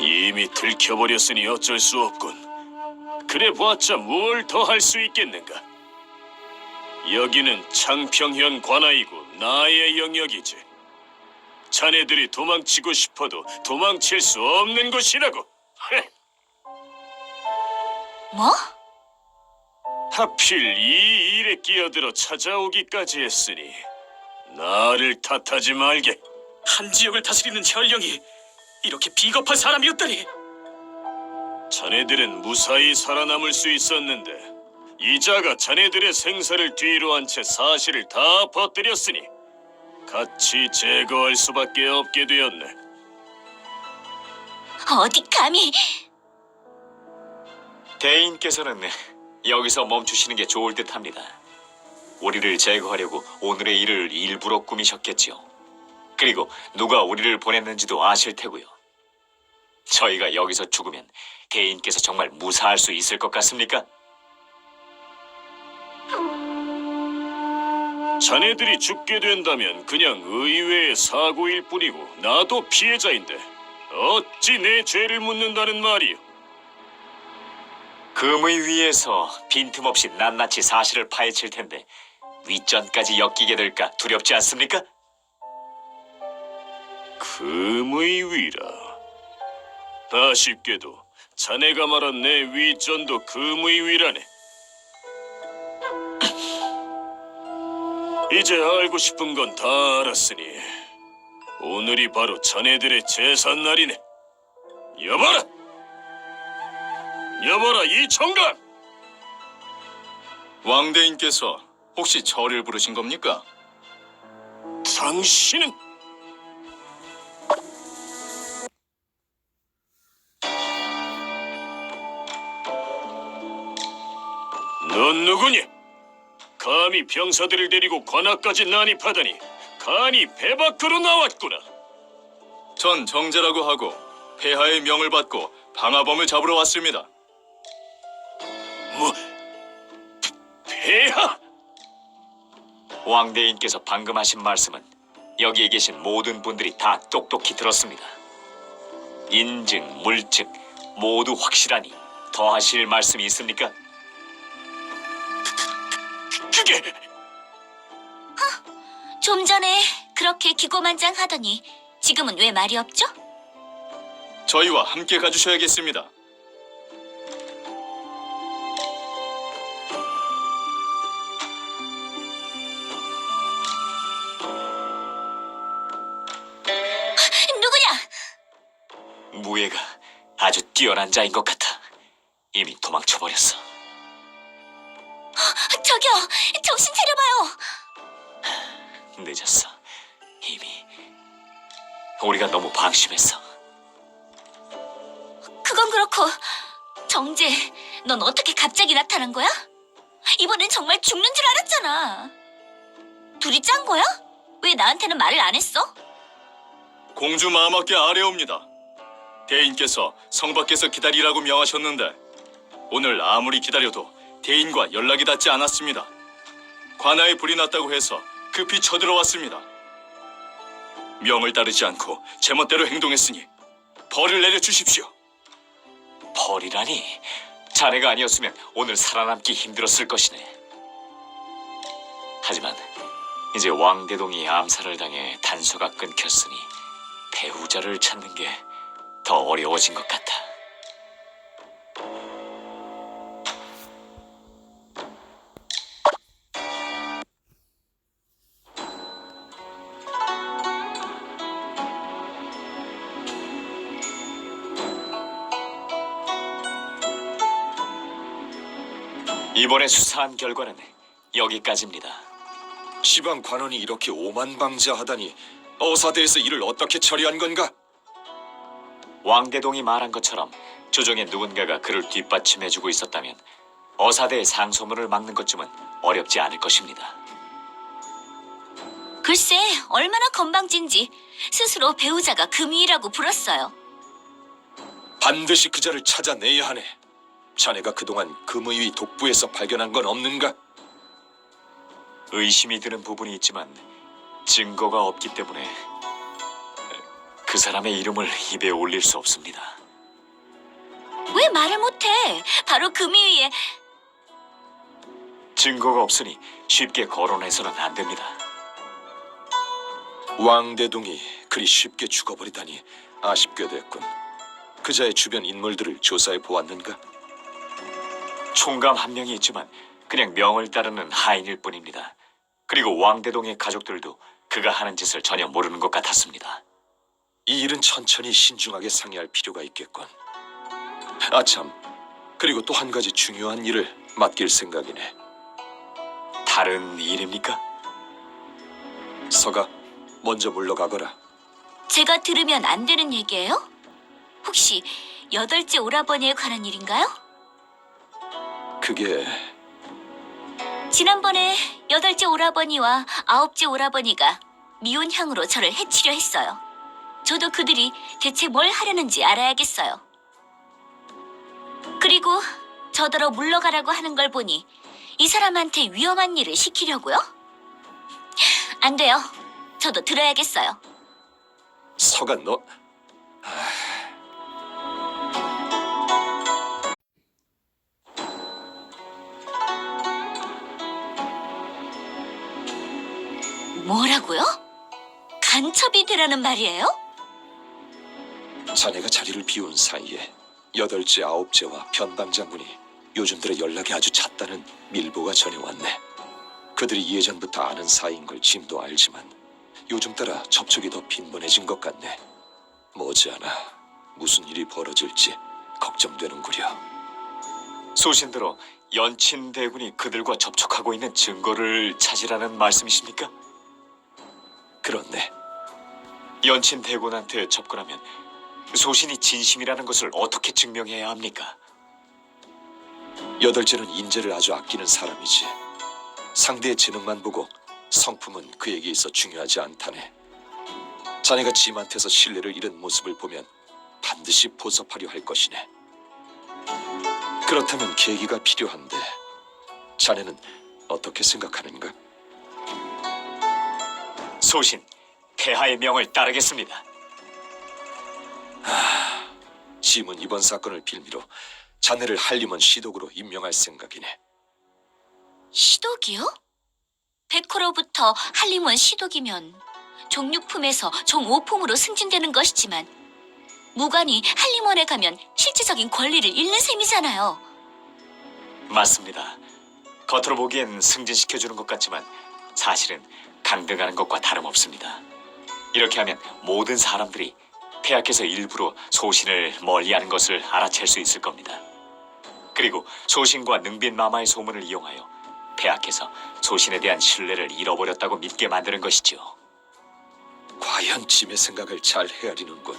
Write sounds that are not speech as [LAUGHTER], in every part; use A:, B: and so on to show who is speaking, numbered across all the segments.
A: 이미 들켜버렸으니 어쩔 수 없군. 그래 보았자 뭘 더 할 수 있겠는가? 여기는 창평현 관아이고 나의 영역이지. 자네들이 도망치고 싶어도 도망칠 수 없는 곳이라고.
B: 뭐?
A: 하필 이 일에 끼어들어 찾아오기까지 했으니 나를 탓하지 말게.
C: 한 지역을 다스리는 현령이 이렇게 비겁한 사람이었다니
A: 자네들은 무사히 살아남을 수 있었는데 이자가 자네들의 생사를 뒤로 한 채 사실을 다 퍼뜨렸으니 같이 제거할 수밖에 없게 되었네.
B: 어디 감히?
D: 대인께서는 여기서 멈추시는 게 좋을 듯합니다. 우리를 제거하려고 오늘의 일을 일부러 꾸미셨겠지요. 그리고 누가 우리를 보냈는지도 아실 테고요. 저희가 여기서 죽으면 대인께서 정말 무사할 수 있을 것 같습니까?
A: 자네들이 죽게 된다면 그냥 의외의 사고일 뿐이고 나도 피해자인데 어찌 내 죄를 묻는다는 말이오?
D: 금의 위에서 빈틈없이 낱낱이 사실을 파헤칠 텐데 윗전까지 엮이게 될까 두렵지 않습니까?
A: 금의 위라. 아쉽게도 자네가 말한 내 위전도 금의 위라네. 이제 알고 싶은 건 다 알았으니 오늘이 바로 자네들의 제삿 날이네. 여봐라, 여봐라 이 정감.
E: 왕대인께서 혹시 저를 부르신 겁니까?
A: 당신은 감히 병사들을 데리고 관악까지 난입하다니 간이 배 밖으로 나왔구나.
E: 전 정제라고 하고 폐하의 명을 받고 방화범을 잡으러 왔습니다.
A: 뭐 폐하?
D: 왕대인께서 방금 하신 말씀은 여기에 계신 모든 분들이 다 똑똑히 들었습니다. 인증, 물증 모두 확실하니 더 하실 말씀이 있습니까?
A: 그게
B: 좀 전에 그렇게 기고만장하더니 지금은 왜 말이 없죠?
E: 저희와 함께 가주셔야겠습니다.
B: 누구냐?
D: 무예가 아주 뛰어난 자인 것 같아. 이미 도망쳐 버렸어.
B: 저기요, 정신 차려봐요.
D: 늦었어. 이미 우리가 너무 방심했어.
B: 그건 그렇고 정재, 넌 어떻게 갑자기 나타난 거야? 이번엔 정말 죽는 줄 알았잖아. 둘이 짠 거야? 왜 나한테는 말을 안 했어?
E: 공주 마음밖에 아래옵니다. 대인께서 성 밖에서 기다리라고 명하셨는데 오늘 아무리 기다려도 대인과 연락이 닿지 않았습니다. 관아에 불이 났다고 해서 급히 쳐들어왔습니다. 명을 따르지 않고 제멋대로 행동했으니 벌을 내려 주십시오.
D: 벌이라니 자네가 아니었으면 오늘 살아남기 힘들었을 것이네. 하지만 이제 왕대동이 암살을 당해 단서가 끊겼으니 배우자를 찾는 게 더 어려워진 것 같아. 이번에 수사한 결과는 여기까지입니다.
F: 시방 관원이 이렇게 오만방자하다니 어사대에서 이를 어떻게 처리한 건가?
D: 왕대동이 말한 것처럼 조정의 누군가가 그를 뒷받침해주고 있었다면 어사대의 상소문을 막는 것쯤은 어렵지 않을 것입니다.
B: 글쎄, 얼마나 건방진지 스스로 배우자가 금이라고 불었어요.
F: 반드시 그자를 찾아내야 하네. 자네가 그동안 금의위 독부에서 발견한 건 없는가?
D: 의심이 드는 부분이 있지만 증거가 없기 때문에 그 사람의 이름을 입에 올릴 수 없습니다.
B: 왜 말을 못해? 바로 금이 위에
D: 증거가 없으니 쉽게 거론해서는 안 됩니다.
F: 왕대동이 그리 쉽게 죽어버리다니 아쉽게 됐군. 그자의 주변 인물들을 조사해 보았는가?
D: 총감 한 명이 있지만 그냥 명을 따르는 하인일 뿐입니다. 그리고 왕대동의 가족들도 그가 하는 짓을 전혀 모르는 것 같았습니다.
F: 이 일은 천천히 신중하게 상의할 필요가 있겠군. 아참, 그리고 또 한 가지 중요한 일을 맡길 생각이네.
D: 다른 일입니까?
F: 서가 먼저 물러가거라.
B: 제가 들으면 안 되는 얘기예요? 혹시 여덟째 오라버니에 관한 일인가요?
F: 그게
B: 지난번에 여덟째 오라버니와 아홉째 오라버니가 미혼향으로 저를 해치려 했어요. 저도 그들이 대체 뭘 하려는지 알아야겠어요. 그리고 저더러 물러가라고 하는 걸 보니 이 사람한테 위험한 일을 시키려고요? 안 돼요. 저도 들어야겠어요.
F: 서가 너
B: 간첩이 되라는 말이에요?
F: 자네가 자리를 비운 사이에 여덟째 아홉째와 변방 장군이 요즘 들어 연락이 아주 잦다는 밀보가 전해왔네. 그들이 예전부터 아는 사이인 걸 짐도 알지만 요즘 따라 접촉이 더 빈번해진 것 같네. 머지않아 무슨 일이 벌어질지 걱정되는구려.
D: 소신대로 연친 대군이 그들과 접촉하고 있는 증거를 찾으라는 말씀이십니까?
F: 그렇네.
D: 연친 대군한테 접근하면 소신이 진심이라는 것을 어떻게 증명해야 합니까?
F: 여덟째는 인재를 아주 아끼는 사람이지. 상대의 재능만 보고 성품은 그에게 있어 중요하지 않다네. 자네가 짐한테서 신뢰를 잃은 모습을 보면 반드시 보섭하려 할 것이네. 그렇다면 계기가 필요한데 자네는 어떻게 생각하는가?
D: 소신, 폐하의 명을 따르겠습니다.
F: 짐은 이번 사건을 빌미로 자네를 한림원 시독으로 임명할 생각이네.
B: 시독이요? 백호로부터 한림원 시독이면 종육품에서 종오품으로 승진되는 것이지만 무관이 한림원에 가면 실질적인 권리를 잃는 셈이잖아요.
D: 맞습니다. 겉으로 보기엔 승진시켜주는 것 같지만 사실은 강등하는 것과 다름없습니다. 이렇게 하면 모든 사람들이 폐하께서 일부러 소신을 멀리하는 것을 알아챌 수 있을 겁니다. 그리고 소신과 능빈 마마의 소문을 이용하여 폐하께서 소신에 대한 신뢰를 잃어버렸다고 믿게 만드는 것이죠.
F: 과연 짐의 생각을 잘 헤아리는군.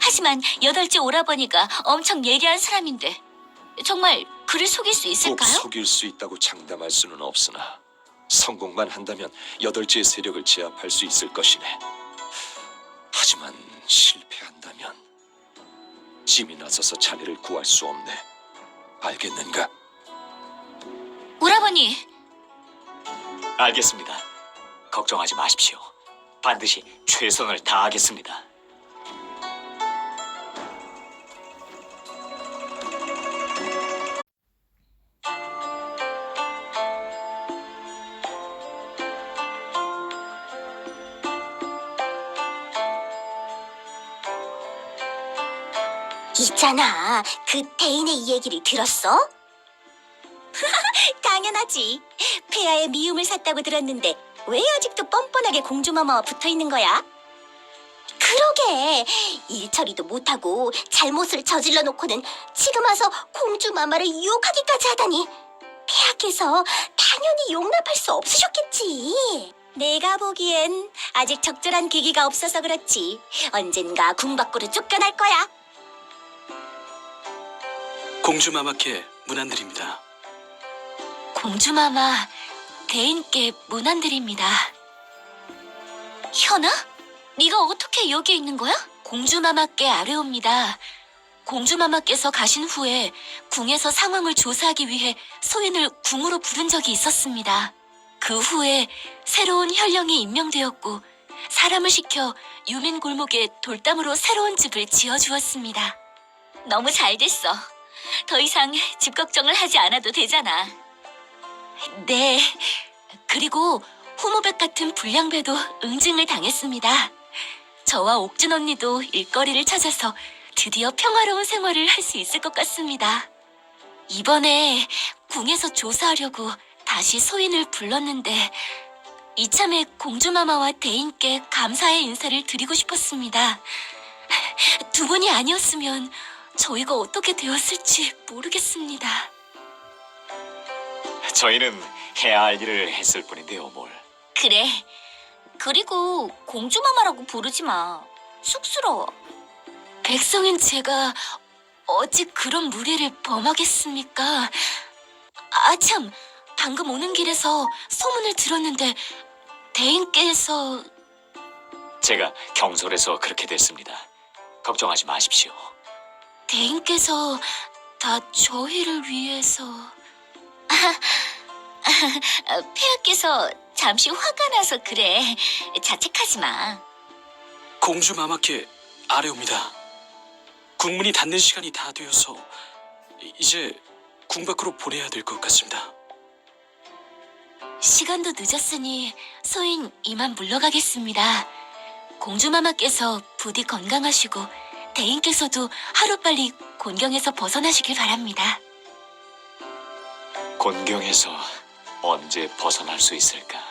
B: 하지만 여덟째 오라버니가 엄청 예리한 사람인데 정말 그를 속일 수
F: 꼭
B: 있을까요?
F: 속일 수 있다고 장담할 수는 없으나 성공만 한다면 여덟째의 세력을 제압할 수 있을 것이네. 하지만 실패한다면 짐이 나서서 자네를 구할 수 없네. 알겠는가?
B: 오라버니,
D: 알겠습니다. 걱정하지 마십시오. 반드시 최선을 다하겠습니다.
B: 있잖아. 그 대인의 이 얘기를 들었어? [LAUGHS] 당연하지. 폐하의 미움을 샀다고 들었는데 왜 아직도 뻔뻔하게 공주마마와 붙어 있는 거야? 그러게 일 처리도 못하고 잘못을 저질러 놓고는 지금 와서 공주마마를 유혹하기까지 하다니 폐하께서 당연히 용납할 수 없으셨겠지. 내가 보기엔 아직 적절한 계기가 없어서 그렇지. 언젠가 궁 밖으로 쫓겨날 거야.
C: 공주마마께 문안드립니다.
B: 공주마마, 대인께 문안드립니다. 현아? 네가 어떻게 여기 있는 거야? 공주마마께 아뢰옵니다. 공주마마께서 가신 후에 궁에서 상황을 조사하기 위해 소인을 궁으로 부른 적이 있었습니다. 그 후에 새로운 현령이 임명되었고 사람을 시켜 유민 골목에 돌담으로 새로운 집을 지어 주었습니다. 너무 잘 됐어. 더 이상 집 걱정을 하지 않아도 되잖아. 네. 그리고 후모백 같은 불량배도 응징을 당했습니다. 저와 옥준 언니도 일거리를 찾아서 드디어 평화로운 생활을 할 수 있을 것 같습니다. 이번에 궁에서 조사하려고 다시 소인을 불렀는데 이참에 공주마마와 대인께 감사의 인사를 드리고 싶었습니다. 두 분이 아니었으면 저희가 어떻게 되었을지 모르겠습니다.
D: 저희는 해야 할 일을 했을 뿐인데요, 뭘.
B: 그래. 그리고 공주마마라고 부르지 마. 쑥스러워. 백성인 제가 어찌 그런 무례를 범하겠습니까? 아, 참. 방금 오는 길에서 소문을 들었는데 대인께서
D: 제가 경솔해서 그렇게 됐습니다. 걱정하지 마십시오.
B: 대인께서 다 저희를 위해서 [LAUGHS] 폐하께서 잠시 화가 나서 그래 자책하지 마
C: 공주 마마께 아뢰옵니다. 국문이 닫는 시간이 다 되어서 이제 궁 밖으로 보내야 될 것 같습니다.
B: 시간도 늦었으니 소인 이만 물러가겠습니다 공주마마께서 부디 건강하시고 대인께서도 하루빨리 곤경에서 벗어나시길 바랍니다
D: 곤경에서 언제 벗어날 수 있을까?